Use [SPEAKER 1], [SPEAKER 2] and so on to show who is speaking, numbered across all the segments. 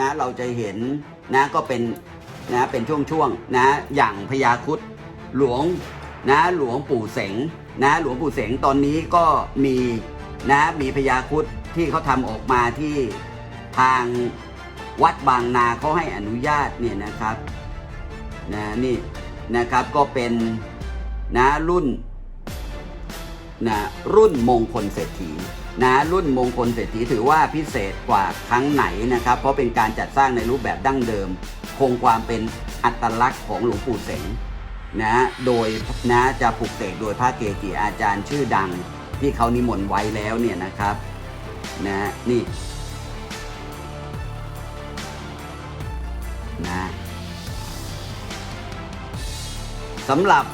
[SPEAKER 1] นะเราจะเห็นนะก็เป็นนะเป็นช่วงๆนะอย่างพญาครุดหลวงนะหลวงปู่เสงนะหลวงปู่เสงตอนนี้ก็มีนะมีพญาครุดที่เขาทำออกมาที่ทางวัดบางนาเขาให้อนุญาตเนี่ยนะครับนะนี่นะครับก็เป็นนะรุ่นนะรุ่นมงคลเศรษฐี นะรุ่นมงคลเศรษฐีถือว่าพิเศษกว่าครั้งไหนนะครับ เพราะเป็นการจัดสร้างในรูปแบบดั้งเดิม คงความเป็นอัตลักษณ์ของหลวงปู่เสงนะโดยนะจะปลุกเสกโดยพระเกจิอาจารย์ชื่อดังที่เขานิมนต์ไว้แล้วเนี่ยนะครับนะนี่นะสำหรับ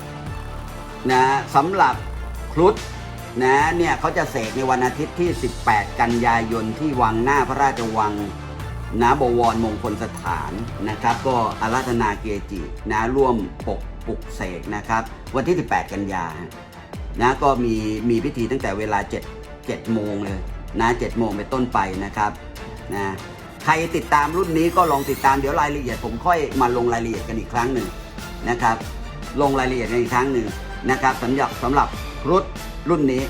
[SPEAKER 1] นะสำหรับครุฑ นะเนี่ยเขาจะเสกในวันอาทิตย์ที่ 18 กันยายนที่วังหน้าพระราชวังนะบวรมงคลสถานนะครับ ก็อาราธนาเกจินะร่วมปกปลุกเสกนะครับ วันที่ 18 กันยานะก็มีมีพิธีตั้งแต่เวลา 7 7โมงเลยนะ7โมงเป็นต้นไปนะครับนะใครติดตามรุ่นนี้ก็ลองติดตามเดี๋ยวรายละเอียดผมค่อยมาลงรายละเอียดกันอีกครั้งหนึ่งนะครับ ลงรายละเอียดกันอีกครั้งหนึ่งนะครับสำหรับสำหรับรุ่น รุ่นนี้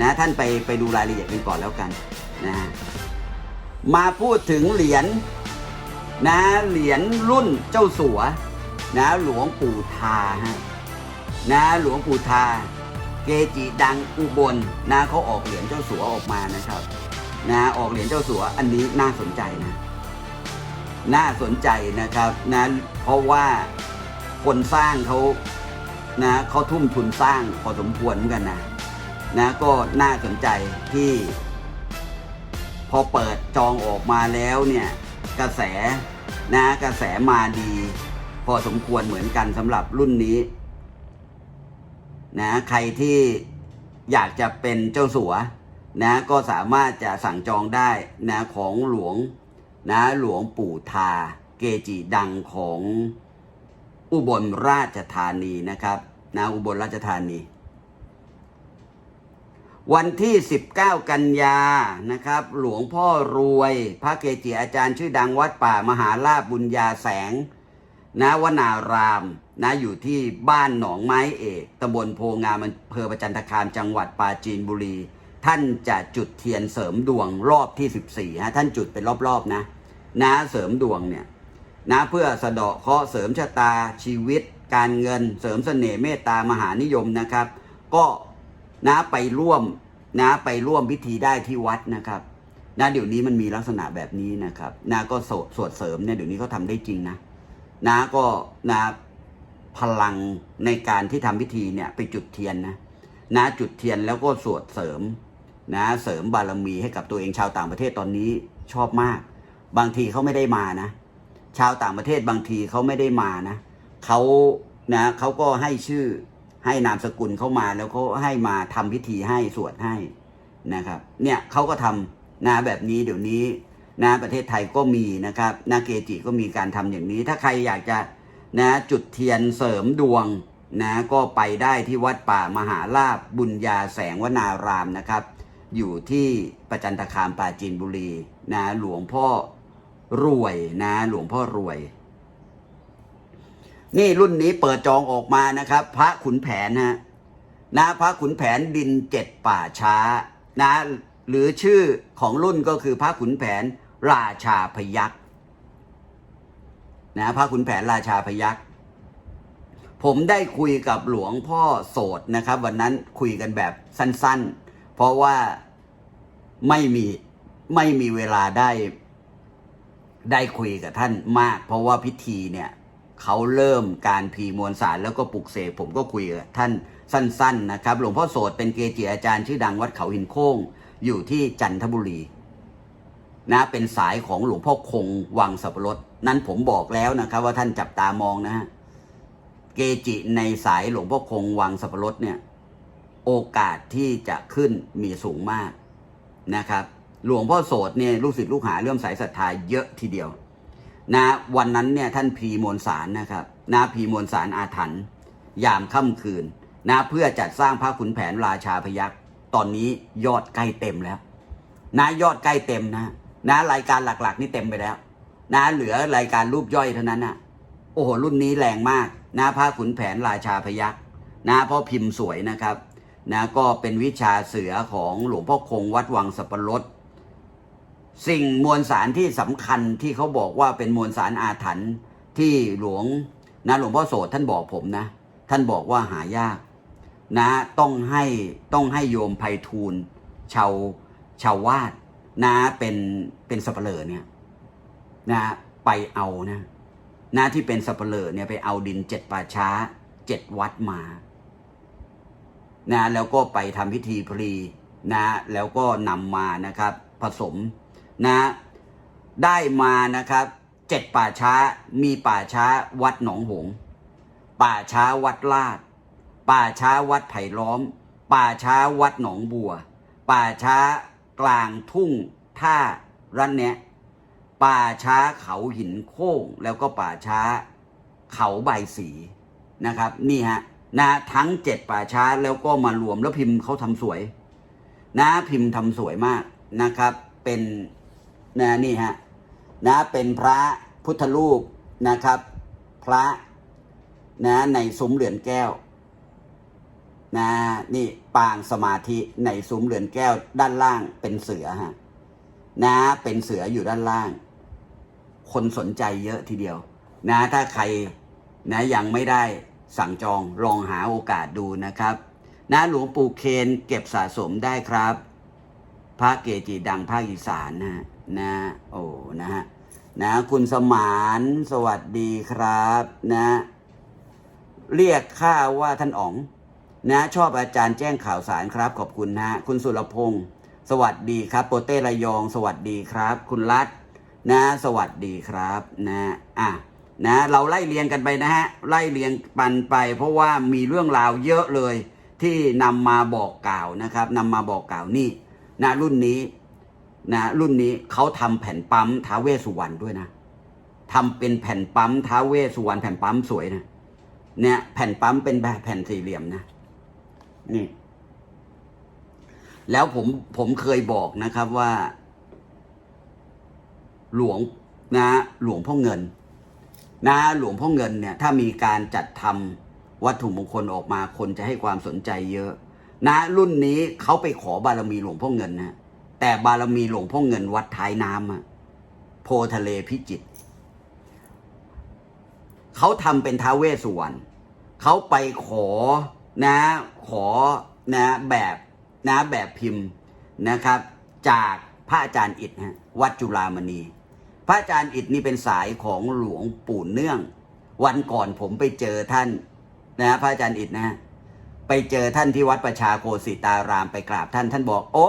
[SPEAKER 1] นะท่านไปไปดูรายละเอียดกันก่อนแล้วกันนะมาพูดถึงเหรียญนะเหรียญรุ่นเจ้าสัวนะหลวงปู่ทาฮะนะหลวงปู่ทา เกจิดังอุบลนะเขาออกเหรียญเจ้าสัวออกมานะครับนะออกเหรียญเจ้าสัวอันนี้น่าสนใจนะ น่าสนใจนะครับนะเพราะว่าคนสร้างเขานะเขาทุ่มทุนสร้างพอสมควรเหมือนกันนะ นะก็น่าสนใจที่ พอเปิดจองออกมาแล้วเนี่ยกระแสนะกระแสมาดี พอสมควรเหมือนกันสำหรับรุ่นนี้นะใครที่อยากจะเป็นเจ้าสัวนะก็สามารถจะสั่งจองได้นะของหลวงนะหลวงปู่ทา เกจิดังของอุบลราชธานีนะครับนะอุบลราชธานี วันที่ 19 กันยานะครับ หลวงพ่อรวย พระเกจิอาจารย์ชื่อดังวัดป่ามหาลาภบุญญาแสงนะวนารามนะอยู่ที่บ้านหนองไม้เอกตำบลโพงามอำเภอประจันตคามจังหวัดปราจีนบุรี ท่านจะจุดเทียนเสริมดวงรอบที่ 14ฮะท่านจุดเป็นรอบๆนะ นะเสริมดวงเนี่ยนะเพื่อสะเดาะเคราะห์เสริมชะตาชีวิต การเงินเสริมเสน่ห์เมตตามหานิยมนะครับ ก็ นะไปร่วมนะไปร่วมพิธีได้ที่วัดนะครับนะเดี๋ยวนี้มันมีลักษณะแบบนี้นะครับนะก็สวดสวดเสริมเนี่ยเดี๋ยวนี้เขาทำได้จริงนะนะก็นะพลังในการที่ทำพิธีเนี่ยไปจุดเทียนนะนะจุดเทียนแล้วก็สวดเสริมนะเสริมบารมีให้กับตัวเองชาวต่างประเทศตอนนี้ชอบมาก บางทีเขาไม่ได้มานะ ชาวต่างประเทศบางทีเขาไม่ได้มานะเขานะเขาก็ให้ชื่อ ให้นามสกุลเข้ามาแล้วเขาให้มาทำพิธีให้สวดให้นะครับ เนี่ยเขาก็ทำนะแบบนี้เดี๋ยวนี้นะประเทศไทยก็มีนะครับนาเกจิก็มีการทำอย่างนี้ ถ้าใครอยากจะนะจุดเทียนเสริมดวงนะก็ไปได้ที่วัดป่ามหาลาภบุญญาแสงวนารามนะครับ อยู่ที่ประจันตคามปราจีนบุรีนะหลวงพ่อรวยนะหลวงพ่อรวย นี่รุ่นนี้เปิดจองออกมานะครับ พระขุนแผนนะนะพระขุนแผนดินเจ็ดป่าช้านะหรือชื่อของรุ่นก็คือพระขุนแผนราชาพยักษ์นะพระขุนแผนราชาพยักษ์ผมได้คุยกับหลวงพ่อโสดนะครับ วันนั้นคุยกันแบบสั้น ๆ เพราะว่าไม่มีไม่มีเวลาได้ได้คุยกับท่านมาก เพราะว่าพิธีเนี่ย เขาเริ่มการพีมวลสารแล้วก็ปลุกเสกผมก็คุยกับท่านสั้น ๆ นะครับ หลวงพ่อโสดเป็นเกจิอาจารย์ชื่อดังวัดเขาหินโค้งอยู่ที่จันทบุรีนะเป็นสายของหลวงพ่อคงวังสับปะรดนั้นผมบอกแล้วนะครับ ว่าท่านจับตามองนะฮะเกจิในสายหลวงพ่อคงวังสับปะรดเนี่ยโอกาสที่จะขึ้นมีสูงมากนะครับ หลวงพ่อโสดเนี่ยลูกศิษย์ลูกหาเรื่มสายศรัทธาเยอะทีเดียว นะวันนั้นเนี่ยท่านพีมวลสารนะครับนะพีมวลสารอาถรรพ์ยามค่ำคืนนะเพื่อจัดสร้างพระขุนแผนราชาพยักษ์ตอนนี้ยอดใกล้เต็มแล้วนะยอดใกล้เต็มนะนะรายการหลักๆ นี่เต็มไปแล้วนะเหลือรายการรูปย่อยเท่านั้นนะโอ้โหรุ่นนี้แรงมากนะพระขุนแผนราชาพยักษ์นะพราะพิมพ์สวยนะครับนะก็เป็นวิชาเสือของหลวงพ่อคงวัดวังสับปะรด สิ่งมวลสารที่สำคัญที่เขาบอกว่าเป็นมวลสารอาถรรพ์ที่หลวงนะหลวงพ่อโสดท่านบอกผมนะ ท่านบอกว่าหายาก นะต้องให้ต้องให้โยมไพฑูรย์ชาวชาววาดนะเป็นเป็นสับเปลอเนี่ยนะไปเอานะนะที่เป็นสับเปลอเนี่ยไปเอาดินเจ็ดป่าช้าเจ็ดวัดมานะแล้วก็ไปทำพิธีพลีนะแล้วก็นำมานะครับ ผสม นะได้มานะครับเจ็ดป่าช้ามีป่าช้าวัดหนองหง ป่าช้าวัดลาด ป่าช้าวัดไผ่ล้อม ป่าช้าวัดหนองบัว ป่าช้ากลางทุ่งท่ารันเนะป่าช้าเขาหินโค้งแล้วก็ป่าช้าเขาใบสีนะครับ นี่ฮะนะทั้งเจ็ดป่าช้าแล้วก็มารวมแล้วพิมพ์เขาทำสวย นะพิมพ์ทำสวยมากนะครับ เป็น นะนี่ฮะนะเป็นพระพุทธรูปนะครับ พระนะในซุ้มเหลือนแก้วนะนี่ปางสมาธิในซุ้มเหลือนแก้วด้านล่างเป็นเสือฮะนะเป็นเสืออยู่ด้านล่าง คนสนใจเยอะทีเดียว นะถ้าใครนะยังไม่ได้สั่งจองลองหาโอกาสดูนะครับ นะหลวงปู่เคนเก็บสะสมได้ครับ พระเกจิดังภาคอีสานนะฮะ นะโอ้นะฮะนะคุณสมานสวัสดีครับนะ เรียกข้าว่าท่านอ๋อง นะชอบอาจารย์แจ้งข่าวสารครับ ขอบคุณนะคุณสุรพงศ์สวัสดีครับ โปเต้ระยอง สวัสดีครับ คุณรัตน์นะสวัสดีครับนะอะนะ เราไล่เรียงกันไปนะฮะไล่เรียงปันไป เพราะว่ามีเรื่องราวเยอะเลยที่นำมาบอกกล่าวนะครับนำมาบอกกล่าวนี่นะรุ่นนี้ นะรุ่นนี้เขาทำแผ่นปั๊มท้าเวสุวรรณด้วยนะทำเป็นแผ่นปั๊มท้าเวสสุวรรณแผ่นปั๊มสวยนะเนี่ยแผ่นปั๊มเป็นแบบแผ่นสี่เหลี่ยมนะนี่ แล้วผมผมเคยบอกนะครับว่า หลวงนะ หลวงพ่อเงิน นะหลวงพ่อเงินเนี่ย ถ้ามีการจัดทำวัตถุมงคลออกมาคนจะให้ความสนใจเยอะ นะ รุ่นนี้เขาไปขอบารมีหลวงพ่อเงินนะ แต่บารมีหลวงพ่อเงินวัดท้ายน้ำอะโพทะเลพิจิตรเขาทำเป็นท้าเวสวรรณเขาไปขอนะ ขอนะแบบนะแบบพิมพ์นะครับ จากพระอาจารย์อิฐฮะวัดจุฬามณี พระอาจารย์อิฐนี่เป็นสายของหลวงปู่เนื่อง วันก่อนผมไปเจอท่านนะพระอาจารย์อิฐนะฮะ ไปเจอท่านที่วัดประชาโคสิตารามไปกราบท่านท่านบอก โอ้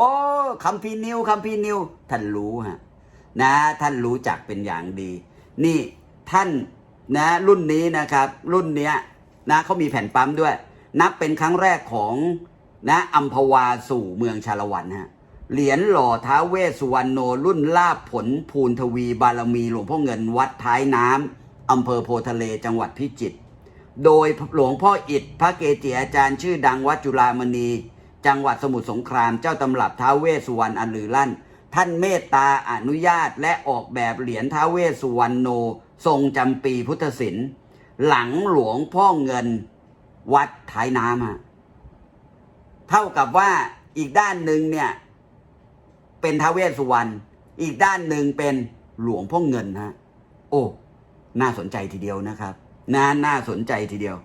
[SPEAKER 1] คำพีนิวคำพีนิวท่านรู้ฮะนะท่านรู้จักเป็นอย่างดี นี่ท่านนะรุ่นนี้นะครับ รุ่นเนี้ยนะเขามีแผ่นปั๊มด้วย นับเป็นครั้งแรกของนะอัมพวาสู่เมืองชาละวันฮะเหรียญหล่อท้าเวสสุวรรณโนรุ่นลาบผลภูนทวีบารมีหลวงพ่อเงินวัดท้ายน้ำอำเภอโพทะเลจังหวัดพิจิตร โดยหลวงพ่ออิฐพระเกจิอาจารย์ชื่อดังวัดจุฬามณี จังหวัดสมุทรสงครามเจ้าตำรับท้าเวสสุวรรณอันลือลั่น ท่านเมตตาอนุญาตและออกแบบเหรียญท้าเวสสุวรรณโน ทรงจำปีพุทธศิลป์หลังหลวงพ่อเงินวัดท้ายน้ำเท่ากับว่าอีกด้านหนึ่งเนี่ยเป็นท้าเวสสุวรรณอีกด้านหนึ่งเป็นหลวงพ่อเงินฮะโอ้ น่าสนใจทีเดียวนะครับ น่าน่าสนใจทีเดียว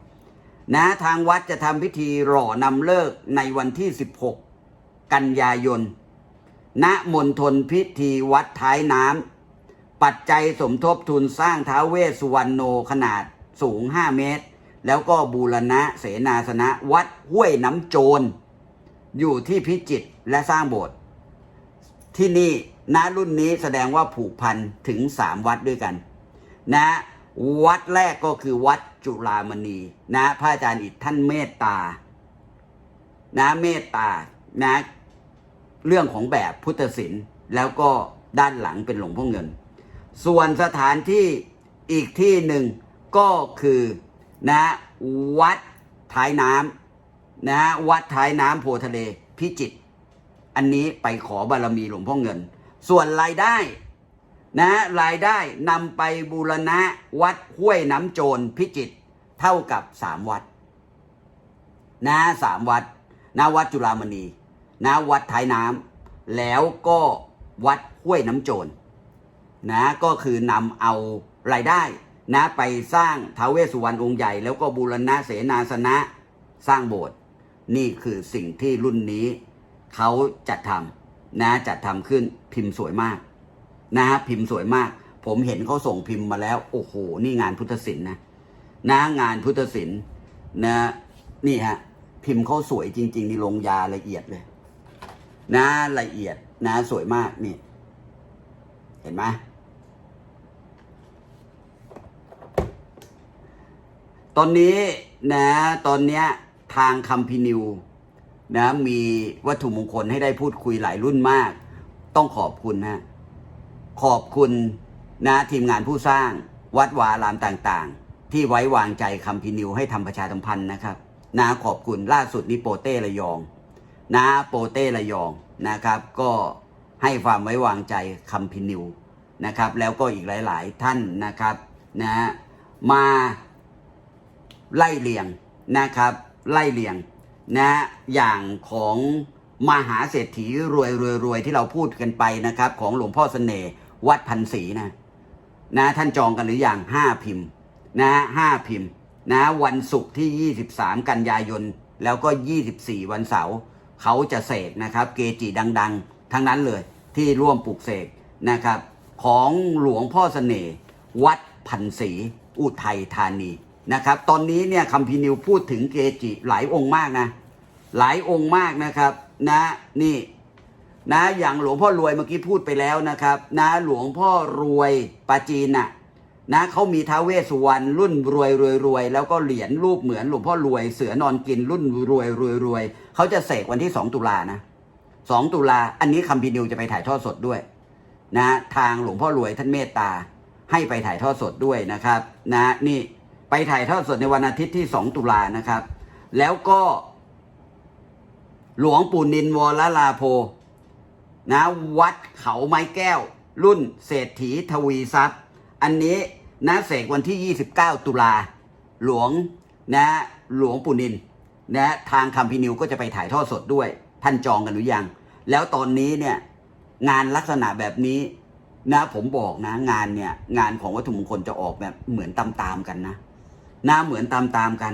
[SPEAKER 1] นะทางวัดจะทำพิธีหล่อนำเลิกในวันที่ 16 กันยายน ณมณฑลพิธีวัดท้ายน้ำปัจจัยสมทบทุนสร้างท้าเวสสุวรรณโนขนาดสูง 5 เมตร แล้วก็บูรณะเสนาสนะวัดห้วยน้ำโจร อยู่ที่พิจิตรและสร้างโบสถ์ที่นี่ณรุ่นนี้แสดงว่าผูกพันถึง 3 วัดด้วยกัน นะ วัดแรกก็คือวัดจุฬามณีนะพระอาจารย์อิฐท่านเมตตา นะเมตตานะเรื่องของแบบพุทธศิลป์แล้วก็ด้านหลังเป็นหลวงพ่อเงิน ส่วนสถานที่อีกที่หนึ่งก็คือนะวัดท้ายน้ำนะวัดท้ายน้ำโพทะเลพิจิตรอันนี้ไปขอบารมีหลวงพ่อเงิน ส่วนรายได้ นะรายได้นำไปบูรณะวัดห้วยน้ำโจรพิจิตรเท่ากับสามวัดนะสามวัดนะวัดจุฬามณีนะวัดท้ายน้ำแล้วก็วัดห้วยน้ำโจรนะก็คือนำเอารายได้นะไปสร้างท้าวเวสสุวรรณองค์ใหญ่ แล้วก็บูรณะเสนาสนะสร้างโบสถ์นี่คือสิ่งที่รุ่นนี้เขาจัดทำนะจัดทำขึ้นพิมพ์สวยมาก นะฮะพิมพ์สวยมาก ผมเห็นเขาส่งพิมพ์มาแล้ว โอ้โห นี่งานพุทธศิลป์นะนะงานพุทธศิลป์นะนี่ฮะพิมพ์เขาสวยจริง ๆ นี่ลงยาละเอียดเลย นะละเอียดนะสวยมากนี่ เห็นไหมตอนนี้นะตอนเนี้ยทางคัมพินิวนะมีวัตถุมงคลให้ได้พูดคุยหลายรุ่นมาก ต้องขอบคุณนะ ขอบคุณนะทีมงานผู้สร้างวัดวารามต่างๆ ที่ไว้วางใจคัมพินิวให้ทำประชาสัมพันธ์นะครับนะขอบคุณล่าสุดนี้โปเต้ระยองนะโปเต้ระยองนะครับ ก็ให้ความไว้วางใจคัมพินิวนะครับ แล้วก็อีกหลาย ๆ ท่านนะครับนะมาไล่เลียงนะครับไล่เลียงนะอย่างของมหาเศรษฐีรวยรวยรวยที่เราพูดกันไปนะครับ ของหลวงพ่อเสน่ห์ วัดพันศรีนะนะท่านจองกันหรือยังห้าพิมพ์นะห้าพิมพ์นะวันศุกร์ที่ 23 กันยายน แล้วก็ 24 วันเสาร์เขาจะเสกนะครับ เกจิดัง ๆ ทั้งนั้นเลยที่ร่วมปลูกเสกนะครับ ของหลวงพ่อเสน่ห์วัดพันศรีอุทัยธานีนะครับ ตอนนี้เนี่ยคัมพีร์นิวพูดถึงเกจิหลายองค์มากนะ หลายองค์มากนะครับ นะนี่ นะอย่างหลวงพ่อรวยเมื่อกี้พูดไปแล้วนะครับ นะหลวงพ่อรวยปาจีนน่ะนะเขามีท้าเวสุวรรณรุ่นรวยรวยรวยแล้วก็เหรียญรูปเหมือนหลวงพ่อรวยเสือนอนกินรุ่นรวยรวยรวยเขาจะเสกวันที่สองตุลานะสองตุลาอันนี้คัมพีนิวจะไปถ่ายทอดสดด้วย นะทางหลวงพ่อรวยท่านเมตตา ให้ไปถ่ายทอดสดด้วยนะครับ นะนี่ไปถ่ายทอดสดในวันอาทิตย์ที่สองตุลานะครับ แล้วก็ หลวงปู่นินวรลาโพ นะวัดเขาไม้แก้ว รุ่นเศรษฐีทวีทรัพย์ อันนี้นะเสกวันที่ 29 ตุลาหลวงนะหลวงปู่นินนะทางคัมพีนิวก็จะไปถ่ายทอดสดด้วย ท่านจองกันหรือยัง แล้วตอนนี้เนี่ยงานลักษณะแบบนี้นะผมบอกนะงานเนี่ยงานของวัตถุมงคลจะออกแบบเหมือนตามๆกันนะนะเหมือนตามๆกัน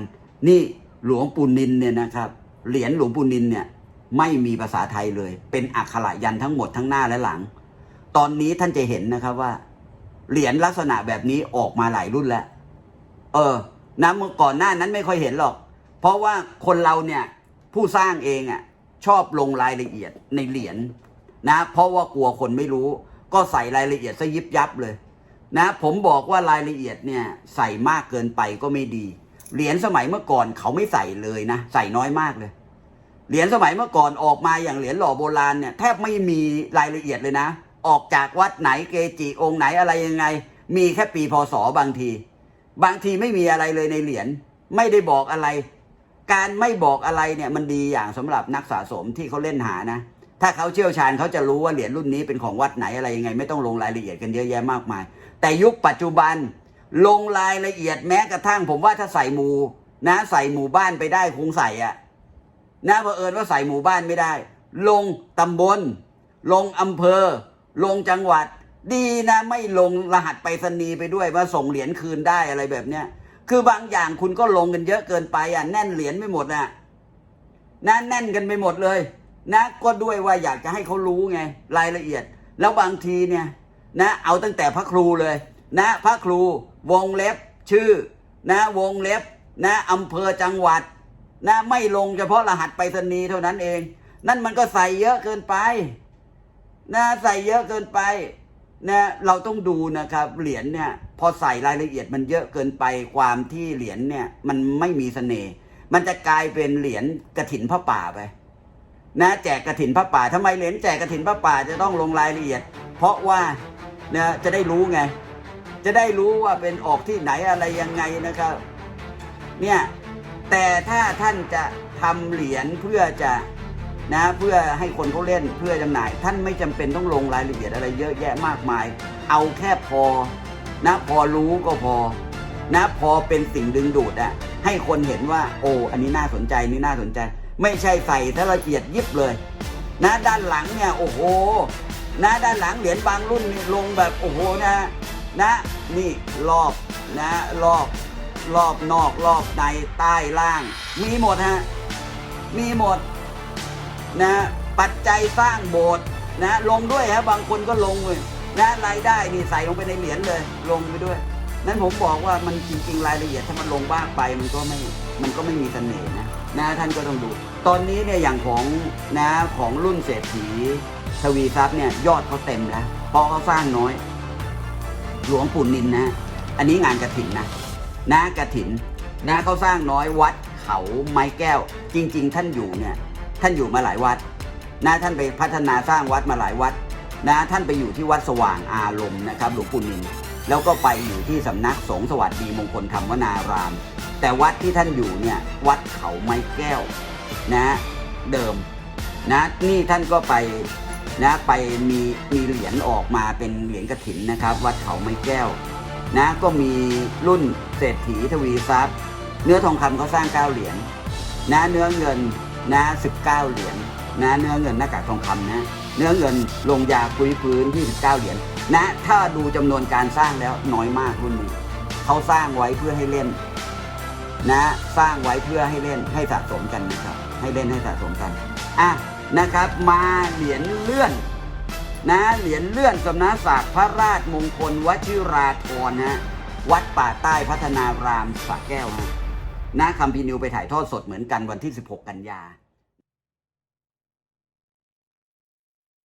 [SPEAKER 1] นี่หลวงปู่นินเนี่ยนะครับ เหรียญหลวงปู่นินเนี่ย ไม่มีภาษาไทยเลย เป็นอักขระยันทั้งหมดทั้งหน้าและหลัง ตอนนี้ท่านจะเห็นนะครับว่า เหรียญลักษณะแบบนี้ออกมาหลายรุ่นแล้ว เออนะเมื่อก่อนหน้านั้นไม่ค่อยเห็นหรอก เพราะว่าคนเราเนี่ยผู้สร้างเองอะชอบลงรายละเอียดในเหรียญนะ เพราะว่ากลัวคนไม่รู้ ก็ใส่รายละเอียดซะยิบยับเลย นะ ผมบอกว่ารายละเอียดเนี่ย ใส่มากเกินไปก็ไม่ดี เหรียญสมัยเมื่อก่อนเขาไม่ใส่เลยนะ ใส่น้อยมากเลย เหรียญสมัยเมื่อก่อนออกมาอย่างเหรียญหล่อโบราณเนี่ยแทบไม่มีรายละเอียดเลยนะ ออกจากวัดไหนเกจิองค์ไหนอะไรยังไง มีแค่ปีพศบางที บางทีไม่มีอะไรเลยในเหรียญไม่ได้บอกอะไร การไม่บอกอะไรเนี่ยมันดีอย่างสำหรับนักสะสมที่เขาเล่นหานะ ถ้าเขาเชี่ยวชาญเขาจะรู้ว่าเหรียญรุ่นนี้เป็นของวัดไหนอะไรยังไง ไม่ต้องลงรายละเอียดกันเยอะแยะมากมาย แต่ยุคปัจจุบันลงรายละเอียดแม้กระทั่ง ผมว่าถ้าใส่หมู่นะใส่หมู่บ้านไปได้คงใส่อะ นะเผอิญว่าใส่หมู่บ้านไม่ได้ ลงตำบล ลงอำเภอ ลงจังหวัด ดีนะไม่ลงรหัสไปรษณีย์ไปด้วยว่าส่งเหรียญคืนได้อะไรแบบเนี้ยคือบางอย่างคุณก็ลงกันเยอะเกินไปอะแน่นเหรียญไม่หมดอะนะแน่นกันไปหมดเลย นะก็ด้วยว่าอยากจะให้เขารู้ไง รายละเอียด แล้วบางทีเนี่ย นะ เอาตั้งแต่พระครูเลย นะ พระครู วงเล็บชื่อ นะ วงเล็บ นะอำเภอจังหวัด นะไม่ลงเฉพาะรหัสไปรษณีย์เท่านั้นเอง นั่นมันก็ใส่เยอะเกินไป นะใส่เยอะเกินไปนะเราต้องดูนะครับ เหรียญเนี่ย พอใส่รายละเอียดมันเยอะเกินไปความที่เหรียญเนี่ย มันไม่มีเสน่ห์มันจะกลายเป็นเหรียญกระถินพระป่าไป นะแจกกระถินพระป่าทำไมเหรียญแจกกระถินพระป่าจะต้องลงรายละเอียด เพราะว่านะจะได้รู้ไง จะได้รู้ว่าเป็นออกที่ไหนอะไรยังไงนะครับ เนี่ย แต่ถ้าท่านจะทำเหรียญเพื่อจะนะเพื่อให้คนเขาเล่นเพื่อจำหน่าย ท่านไม่จำเป็นต้องลงรายละเอียดอะไรเยอะแยะมากมาย เอาแค่พอนะพอรู้ก็พอนะพอเป็นสิ่งดึงดูดอะให้คนเห็นว่า โอ้อันนี้น่าสนใจนี่น่าสนใจ ไม่ใช่ใส่ถ้าละเอียดยิบเลย นะด้านหลังเนี่ยโอ้โหนะด้านหลังเหรียญบางรุ่นนี่ลงแบบโอ้โหนะนะนี่รอบนะรอบ รอบนอกรอบในใต้ล่าง มีหมดฮะ มีหมดนะปัจจัยสร้างโบสถ์นะลงด้วยฮะบางคนก็ลงเลยนะรายได้นี่ใส่ลงไปในเหรียญเลย ลงไปด้วย นั้นผมบอกว่ามันจริง ๆ รายละเอียดถ้ามันลงบ้างไปมันก็ไม่มันก็ไม่มีเสน่ห์นะนะท่านก็ต้องดู ตอนนี้เนี่ยอย่างของนะของรุ่นเศรษฐีทวีทรัพย์เนี่ยยอดเขาเต็มแล้วเพราะเขาสร้างน้อย หลวงปู่นินนะ อันนี้งานกระถิ่นนะ นะกระถินนะเขาสร้างน้อยวัดเขาไม้แก้ว จริง ๆ ท่านอยู่เนี่ยท่านอยู่มาหลายวัดนะท่านไปพัฒนาสร้างวัดมาหลายวัดนะท่านไปอยู่ที่วัดสว่างอารมณ์นะครับหลวงปู่นินแล้วก็ไปอยู่ที่สำนักสงฆ์สวัสดีมงคลธรรมวนาราม แต่วัดที่ท่านอยู่เนี่ยวัดเขาไม้แก้วนะเดิมนะนี่ท่านก็ไปนะไปมีมีเหรียญออกมาเป็นเหรียญกระถินนะครับ วัดเขาไม้แก้ว นะก็มีรุ่นเศรษฐีทวีทรัพย์ เนื้อทองคำเขาสร้าง 9 เหรียญนะเนื้อเงินนะ19 เหรียญนะเนื้อเงินหน้ากากทองคำนะเนื้อเงินลงยาคุยฟื้น29 เหรียญนะถ้าดูจำนวนการสร้างแล้วน้อยมากรุ่นนี้เขาสร้างไว้เพื่อให้เล่นนะสร้างไว้เพื่อให้เล่นให้สะสมกันนะครับ ให้เล่นให้สะสมกันอะนะครับ มาเหรียญเลื่อน นะเหรียญเลื่อนสำนักศักดิ์พระราชมงคลวชิราธรฮะวัดป่าใต้พัฒนารามสระแก้วฮะนะคำพีนิวไปถ่ายทอดสดเหมือนกันวันที่ 16 กันยา